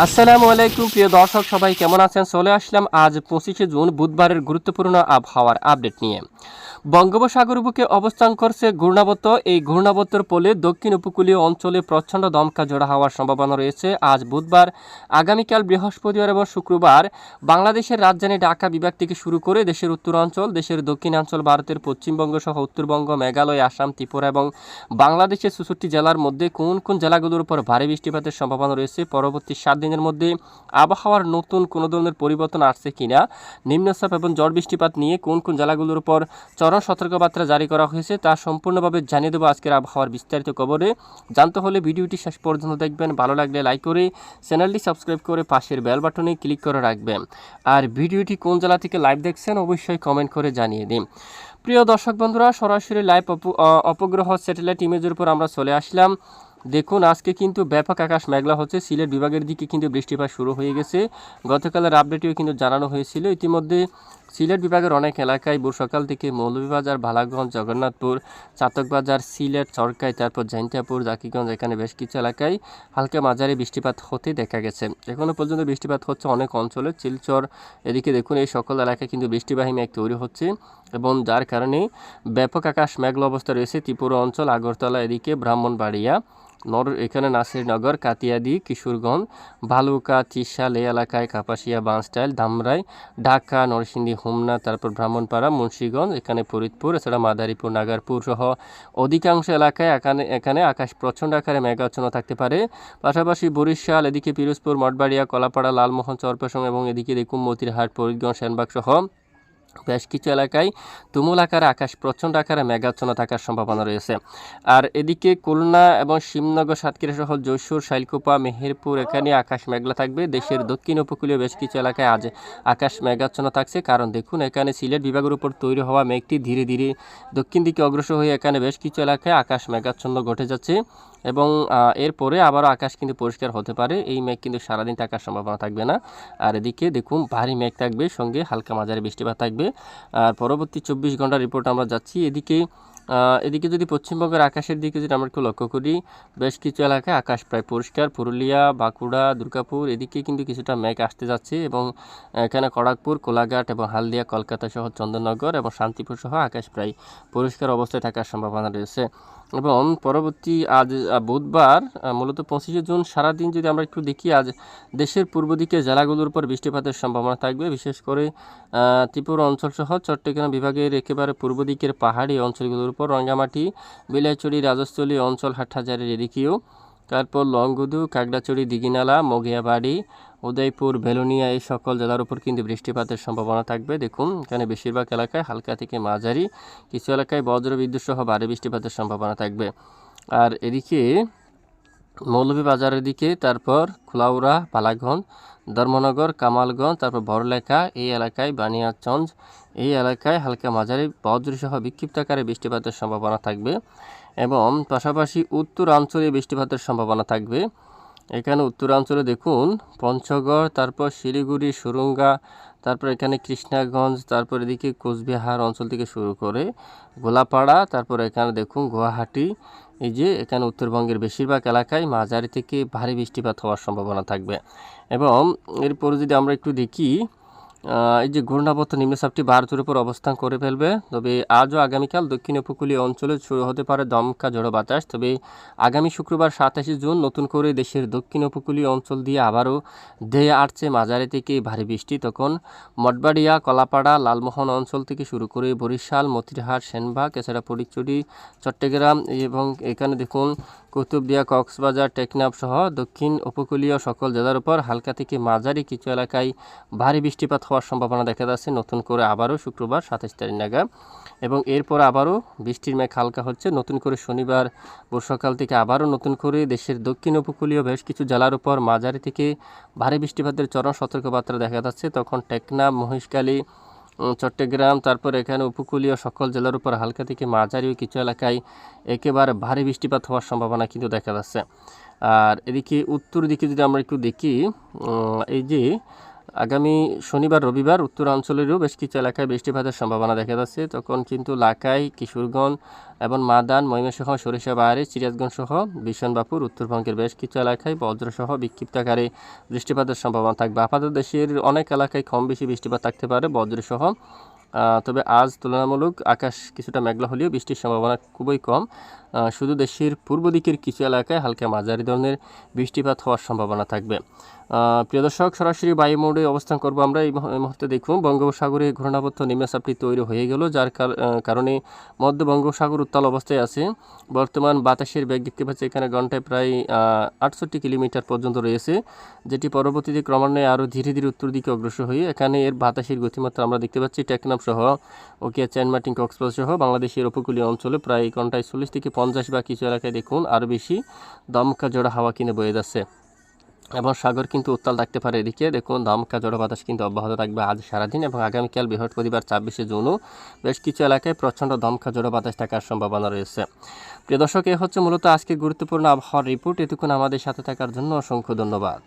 আসসালামু আলাইকুম, প্রিয় দর্শক, সবাই কেমন আছেন? চলে আসলাম আজ পঁচিশে জুন, বুধবারের গুরুত্বপূর্ণ আবহাওয়ার আপডেট নিয়ে। বঙ্গোপসাগর বুকে অবস্থান করছে ঘূর্ণাবর্ত। এই ঘূর্ণাবর্তের ফলে দক্ষিণ উপকূলীয় অঞ্চলে প্রচণ্ড দমকা জোড়া হওয়ার সম্ভাবনা রয়েছে। আজ বুধবার, আগামীকাল বৃহস্পতিবার এবং শুক্রবার বাংলাদেশের রাজধানী ঢাকা বিভাগ থেকে শুরু করে দেশের উত্তরাঞ্চল, দেশের দক্ষিণাঞ্চল, ভারতের পশ্চিমবঙ্গ সহ উত্তরবঙ্গ, মেঘালয়, আসাম, ত্রিপুরা এবং বাংলাদেশের চৌষট্টি জেলার মধ্যে কোন কোন জেলাগুলোর উপর ভারী বৃষ্টিপাতের সম্ভাবনা রয়েছে, পরবর্তী সাত দিনের মধ্যে আবহাওয়ার নতুন কোনো ধরনের পরিবর্তন আসছে কিনা, নিম্নচাপ এবং ঝড় বৃষ্টিপাত নিয়ে কোন কোন জেলাগুলোর উপর চরম সতর্কবার্তা জারি করা হয়েছে, তা সম্পূর্ণভাবে জানিয়ে দেবো আজকের আবহাওয়ার বিস্তারিত খবরে। জানতে হলে ভিডিওটি শেষ পর্যন্ত দেখবেন, ভালো লাগলে লাইক করে চ্যানেলটি সাবস্ক্রাইব করে পাশের বেল বাটনে ক্লিক করে রাখবেন। আর ভিডিওটি কোন জেলা থেকে লাইভ দেখছেন অবশ্যই কমেন্ট করে জানিয়ে দিন। প্রিয় দর্শক বন্ধুরা, সরাসরি লাইভ অপগ্রহ স্যাটেলাইট ইমেজের উপর আমরা চলে আসলাম। দেখুন, আজকে কিন্তু ব্যাপক আকাশ মেঘলা হচ্ছে। সিলেট বিভাগের দিকে কিন্তু বৃষ্টিপাত শুরু হয়ে গেছে। গতকালের আপডেটেও কিন্তু জানানো হয়েছিল। ইতিমধ্যে সিলেট বিভাগের অনেক এলাকায় ভোর সকাল থেকে মৌলভীবাজার ভালাগঞ্জ জগন্নাথপুর, চাতকবাজার, সিলেট, চরকাই, তারপর জৈন্তাপুর জাকিগঞ্জ এখানে বেশ কিছু এলাকায় হালকা মাঝারি বৃষ্টিপাত হতে দেখা গেছে। এখনও পর্যন্ত বৃষ্টিপাত হচ্ছে অনেক অঞ্চলে। চিলচর এদিকে দেখুন, এই সকল এলাকায় কিন্তু বৃষ্টিবাহী মেঘ তৈরি হচ্ছে এবং যার কারণে ব্যাপক আকাশ মেঘলা অবস্থা রয়েছে ত্রিপুরা অঞ্চল, আগরতলা এদিকে, ব্রাহ্মণবাড়িয়া নর এখানে নাসিরনগর কাতিয়াদি, কিশোরগঞ্জ, ভালুকা চিশাল এই এলাকায় কাপাসিয়া বাঁশটাইল ধামরাই, ঢাকা, নরসিংদী, হোমনা, তারপর ব্রাহ্মণপাড়া, মুন্সীগঞ্জ, এখানে ফরিদপুর, এছাড়া মাদারীপুর, নাগারপুর সহ অধিকাংশ এলাকায় এখানে এখানে আকাশ প্রচণ্ড আকারে মেঘাচ্ছন্ন থাকতে পারে। পাশাপাশি বরিশাল, এদিকে পিরোজপুর, মঠবাড়িয়া, কলাপাড়া, লালমোহন চরপেশং এবং এদিকে দেখুন মতিরহাট, ফরিদগঞ্জ, সেনবাগ সহ বেশ কিছু এলাকায় তুমুল আকারে আকাশ, প্রচণ্ড আকারে মেঘাচ্ছন্ন থাকার সম্ভাবনা রয়েছে। আর এদিকে খুলনা এবং শিবনগর, সাতক্ষীরা সহ যশোর শাইলকুপা, মেহেরপুর এখানে আকাশ মেঘলা থাকবে। দেশের দক্ষিণ উপকূলীয় বেশ কিছু এলাকায় আজ আকাশ মেঘাচ্ছন্ন থাকছে। কারণ দেখুন, এখানে সিলেট বিভাগের উপর তৈরি হওয়া মেঘটি ধীরে ধীরে দক্ষিণ দিকে অগ্রসর হয়ে এখানে বেশ কিছু এলাকায় আকাশ মেঘাচ্ছন্ন ঘটে যাচ্ছে। এবং এরপরে আবারও আকাশ কিন্তু পরিষ্কার হতে পারে। এই মেঘ কিন্তু সারাদিন থাকার সম্ভাবনা থাকবে না। আর এদিকে দেখুন, ভারী মেঘ থাকবে, সঙ্গে হালকা মাঝারি বৃষ্টিপাত থাকবে। আর পরবর্তী চব্বিশ ঘণ্টার রিপোর্ট আমরা যাচ্ছি। এদিকে এদিকে যদি পশ্চিমবঙ্গের আকাশের দিকে যদি আমরা একটু লক্ষ্য করি, বেশ কিছু এলাকায় আকাশ প্রায় পরিষ্কার। পুরুলিয়া, বাঁকুড়া, দুর্গাপুর, এদিকে কিন্তু কিছুটা মেঘ আসতে যাচ্ছে এবং, এখানে খড়গপুর কোলাঘাট এবং হালদিয়া, কলকাতা সহ চন্দননগর এবং শান্তিপুর সহ আকাশ প্রায় পরিষ্কার অবস্থায় থাকার সম্ভাবনা রয়েছে। এবং পরবর্তী আজ বুধবার মূলত পঁচিশে জুন, সারাদিন যদি আমরা একটু দেখি, আজ দেশের পূর্ব দিকে জেলাগুলোর উপর বৃষ্টিপাতের সম্ভাবনা থাকবে। বিশেষ করে ত্রিপুর ত্রিপুরা অঞ্চল সহ চট্টগ্রাম বিভাগের একেবারে পূর্ব দিকের পাহাড়ি অঞ্চলগুলোর উপর, রঙ্গামাটি, বিলাইচড়ি, রাজস্থলী অঞ্চল হাটহাজারের এদিকেও তারপর লংগুদু কাগড়াচড়ি দিঘিনালা, মগিয়াবাড়ি, উদয়পুর বেলুনিয়া এই সকল জেলার উপর কিন্তু বৃষ্টিপাতের সম্ভাবনা থাকবে। দেখুন, এখানে বেশিরভাগ এলাকায় হালকা থেকে মাঝারি, কিছু এলাকায় বজ্র বিদ্যুৎ সহ ভারী বৃষ্টিপাতের সম্ভাবনা থাকবে। আর এদিকে মৌলভীবাজারের দিকে, তারপর খুলাউড়া পালাগঞ্জ ধর্মনগর, কামালগঞ্জ, তারপর বড়লেখা, এই এলাকায় বানিয়াচঞ্জ, এই এলাকায় হালকা মাঝারি বজ্রসহ বিক্ষিপ্ত আকারে বৃষ্টিপাতের সম্ভাবনা থাকবে। এবং পাশাপাশি উত্তরাঞ্চলে বৃষ্টিপাতের সম্ভাবনা থাকবে। এখানে উত্তরাঞ্চলে দেখুন, পঞ্চগড়, তারপর শিলিগুড়ি, সুরঙ্গা, তারপর এখানে কৃষ্ণাগঞ্জ, তারপর এদিকে কোচবিহার অঞ্চল থেকে শুরু করে গোলাপাড়া, তারপর এখানে দেখুন গুয়াহাটি। এই যে এখানে উত্তরবঙ্গের বেশিরভাগ এলাকায় মাঝারি থেকে ভারী বৃষ্টিপাত হওয়ার সম্ভাবনা থাকবে। এবং এরপরে যদি আমরা একটু দেখি এই যে ঘূর্ণাবর্ত নিম্নচাপটি ভারতের উপর অবস্থান করে ফেলবে, তবে আজও আগামীকাল দক্ষিণ উপকূলীয় অঞ্চলে শুরু হতে পারে দমকা ঝোড়ো বাতাস। তবে আগামী শুক্রবার সাতাশে জুন নতুন করে দেশের দক্ষিণ উপকূলীয় অঞ্চল দিয়ে আবারও ধেয়ে আসছে মাঝারি থেকে ভারী বৃষ্টি। তখন মঠবাড়িয়া, কলাপাড়া, লালমোহন অঞ্চল থেকে শুরু করে বরিশাল, মতিরহাট, সেনবাগ, এছাড়া ফটিকচুরি চট্টগ্রাম এবং এখানে দেখুন কুতুবদিয়া, কক্সবাজার, টেকনাফ সহ দক্ষিণ উপকূলীয় সকল জেলার উপর হালকা থেকে মাঝারি কিছু এলাকায় ভারী বৃষ্টিপাত হওয়ার সম্ভাবনা দেখা যাচ্ছে। নতুন করে আবারও শুক্রবার সাতাশ তারিখ নাগাদ। এবং এরপর আবারও বৃষ্টির মেঘ হালকা হচ্ছে। নতুন করে শনিবার ভোর সকাল থেকে আবারও নতুন করে দেশের দক্ষিণ উপকূলীয় বেশ কিছু জেলার উপর মাঝারি থেকে ভারী বৃষ্টিপাতের চরম সতর্কবার্তা দেখা যাচ্ছে। তখন টেকনাফ মহিষকালী চট্টগ্রাম, তারপর এখানে উপকূলীয় সকল জেলার উপর হালকা থেকে মাঝারি ও কিছু এলাকায় একেবারে ভারী বৃষ্টিপাত হওয়ার সম্ভাবনা কিন্তু দেখা যাচ্ছে। আর এদিকে, উত্তর দিকে যদি আমরা একটু দেখি এই যে আগামী শনিবার, রবিবার উত্তরাঞ্চলেরও বেশ কিছু এলাকায় বৃষ্টিপাতের সম্ভাবনা দেখা যাচ্ছে। তখন কিন্তু লাকাই, কিশোরগঞ্জ এবং মাদান, ময়মনসিংহ সরিষাবাড়ি সিরাজগঞ্জ সহ বিশনবাপুর উত্তরবঙ্গের বেশ কিছু এলাকায় বজ্রসহ বিক্ষিপ্তাকারে বৃষ্টিপাতের সম্ভাবনা থাকবে। আপাতত দেশের অনেক এলাকায় কম বেশি বৃষ্টিপাত থাকতে পারে বজ্রসহ। তবে আজ তুলনামূলক আকাশ কিছুটা মেঘলা হলেও বৃষ্টির সম্ভাবনা খুবই কম। শুধু দেশের পূর্ব দিকের কিছু এলাকায় হালকা মাঝারি ধরনের বৃষ্টিপাত হওয়ার সম্ভাবনা থাকবে। প্রিয় দর্শক, সরাসরি বায়ু মোডে অবস্থান করব আমরা। এই মুহূর্তে দেখুন, বঙ্গোপসাগরে ঘূর্ণাবর্ত নিম্নচাপটি তৈরি হয়ে গেল, যার কার- কারণে মধ্য বঙ্গোপসাগর উত্তাল অবস্থায় আছে। বর্তমান বাতাসের বেগ দেখতে পাচ্ছি এখানে ঘন্টায় প্রায় আটষট্টি কিলোমিটার পর্যন্ত রয়েছে, যেটি পরবর্তীতে ক্রমান্বয়ে আরও ধীরে ধীরে উত্তর দিকে অগ্রসর হয়ে এখানে এর বাতাসের গতিমাত্রা আমরা দেখতে পাচ্ছি টেকনাম সহ ওকে চ্যানমার্টিন কক্সবাজার সহ, বাংলাদেশের উপকূলীয় অঞ্চলে প্রায় ঘন্টায় চল্লিশ থেকে পঞ্চাশ বা কিছু এলাকায় দেখুন, আরও বেশি দমকা জোড়া হাওয়া কিনে বয়ে যাচ্ছে। এবং সাগর কিন্তু উত্তাল থাকতে পারে এদিকে। দেখুন দমকা জড়ো বাতাস কিন্তু অব্যাহত থাকবে আজ সারাদিন এবং আগামীকাল বৃহস্পতিবার ছাব্বিশে জুনও বেশ কিছু এলাকায় প্রচণ্ড দমকা জড়ো বাতাস থাকার সম্ভাবনা রয়েছে। প্রিয় দর্শক, এ হচ্ছে মূলত আজকে গুরুত্বপূর্ণ আবহাওয়ার রিপোর্ট। এটুকুন আমাদের সাথে থাকার জন্য অসংখ্য ধন্যবাদ।